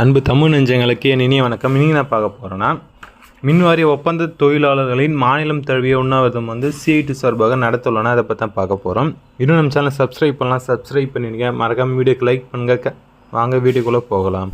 அன்பு தமிழ் நெஞ்சங்களுக்கு என் இனிய வணக்கம். இனி நான் பார்க்க போகிறேன்னா மின்வாரிய ஒப்பந்த தொழிலாளர்களின் மாநிலம் தழுவிய உண்ணாவிரதம் வந்து சிஐடி சார்பாக நடத்துள்ளனா அதை பற்றி தான் பார்க்க போகிறோம் இன்னும் நம்ம சேனல் சப்ஸ்கிரைப் பண்ணலாம். சப்ஸ்கிரைப் பண்ணிடுங்க. மறக்காமல் வீடியோக்கு லைக் பண்ணுங்க. வாங்க வீடியோக்குள்ளே போகலாம்.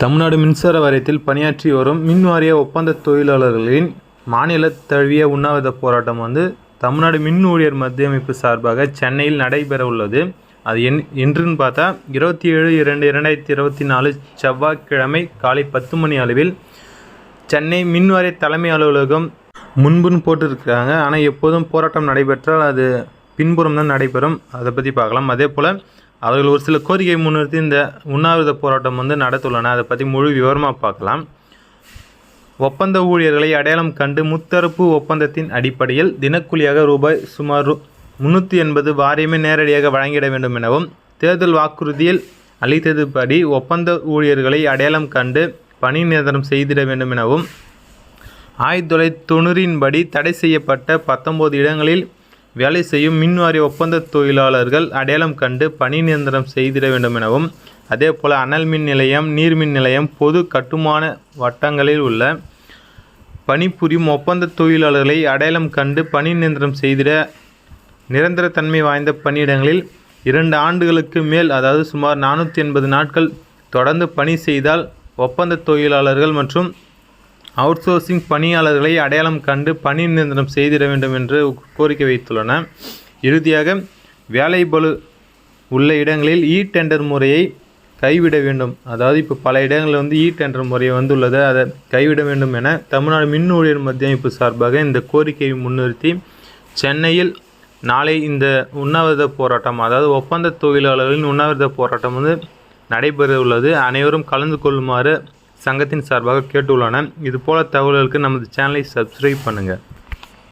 தமிழ்நாடு மின்சார வாரியத்தில் பணியாற்றி வரும் மின் வாரிய ஒப்பந்த தொழிலாளர்களின் மாநில தழுவிய உண்ணாவிரத போராட்டம் வந்து தமிழ்நாடு மின் ஊழியர் மத்திய அமைப்பு சார்பாக சென்னையில் நடைபெற உள்ளது அது என் என்றுன்னு பார்த்தா இருபத்தி ஏழு இரண்டு இரண்டாயிரத்தி இருபத்தி நாலு செவ்வாய்க்கிழமை காலை பத்து மணி அளவில் சென்னை மின் வாரிய தலைமை அலுவலகம் முன்புன்னு போட்டிருக்காங்க ஆனால் எப்போதும் போராட்டம் நடைபெற்றால் அது பின்புறம் தான் நடைபெறும். அதை பற்றி பார்க்கலாம். அதே போல் அவர்கள் ஒரு சில கோரிக்கை முன்னிறுத்தி இந்த உண்ணாவிரத போராட்டம் வந்து நடத்துள்ளன அதை பற்றி முழு விவரமாக பார்க்கலாம். ஒப்பந்த ஊழியர்களை அடையாளம் கண்டு முத்தரப்பு ஒப்பந்தத்தின் அடிப்படையில் தினக்கூலியாக ரூபாய் சுமார் முன்னூற்றி எண்பது வாரியமே நேரடியாக வழங்கிட வேண்டும் எனவும் தேர்தல் வாக்குறுதியில் அளித்ததுபடி ஒப்பந்த ஊழியர்களை அடையாளம் கண்டு பணி நிரந்தரம் செய்திட வேண்டும் எனவும் ஆயிரத்தி தொள்ளாயிரத்தி தொண்ணூறின்படி தடை செய்யப்பட்ட பத்தொன்பது இடங்களில் வேலை செய்யும் மின்வாரிய ஒப்பந்த தொழிலாளர்கள் அடையாளம் கண்டு பணி நிரந்தரம் செய்திட வேண்டும் எனவும் அதே போல் அனல் மின் நிலையம் நீர்மின் நிலையம் பொது கட்டுமான வட்டங்களில் உள்ள பணிபுரியும் ஒப்பந்த தொழிலாளர்களை அடையாளம் கண்டு பணி நிரந்தரம் செய்திட நிரந்தர தன்மை வாய்ந்த பணியிடங்களில் இரண்டு ஆண்டுகளுக்கு மேல் அதாவது சுமார் நானூற்றி எண்பது நாட்கள் தொடர்ந்து பணி செய்தால் ஒப்பந்த தொழிலாளர்கள் மற்றும் அவுட்சோர்சிங் பணியாளர்களை அடையாளம் கண்டு பணி நிரந்தரம் செய்திட வேண்டும் என்று கோரிக்கை வைத்துள்ளன. இறுதியாக வேலை பலு உள்ள இடங்களில் இ டெண்டர் முறையை கைவிட வேண்டும். அதாவது இப்போ பல இடங்களில் வந்து இ டெண்டர் முறை வந்துள்ளது. அதை கைவிட வேண்டும் என தமிழ்நாடு மின் ஊழியர் மத்திய அமைப்பு சார்பாக இந்த கோரிக்கையை முன்னிறுத்தி சென்னையில் நாளை இந்த உண்ணாவிரத போராட்டம் அதாவது ஒப்பந்த தொழிலாளர்களின் உண்ணாவிரத போராட்டம் வந்து நடைபெற உள்ளது அனைவரும் கலந்து கொள்ளுமாறு சங்கத்தின் சார்பாக கேட்டுள்ளன. இதுபோல தகவல்களுக்கு நமது சேனலை சப்ஸ்கிரைப் பண்ணுங்கள்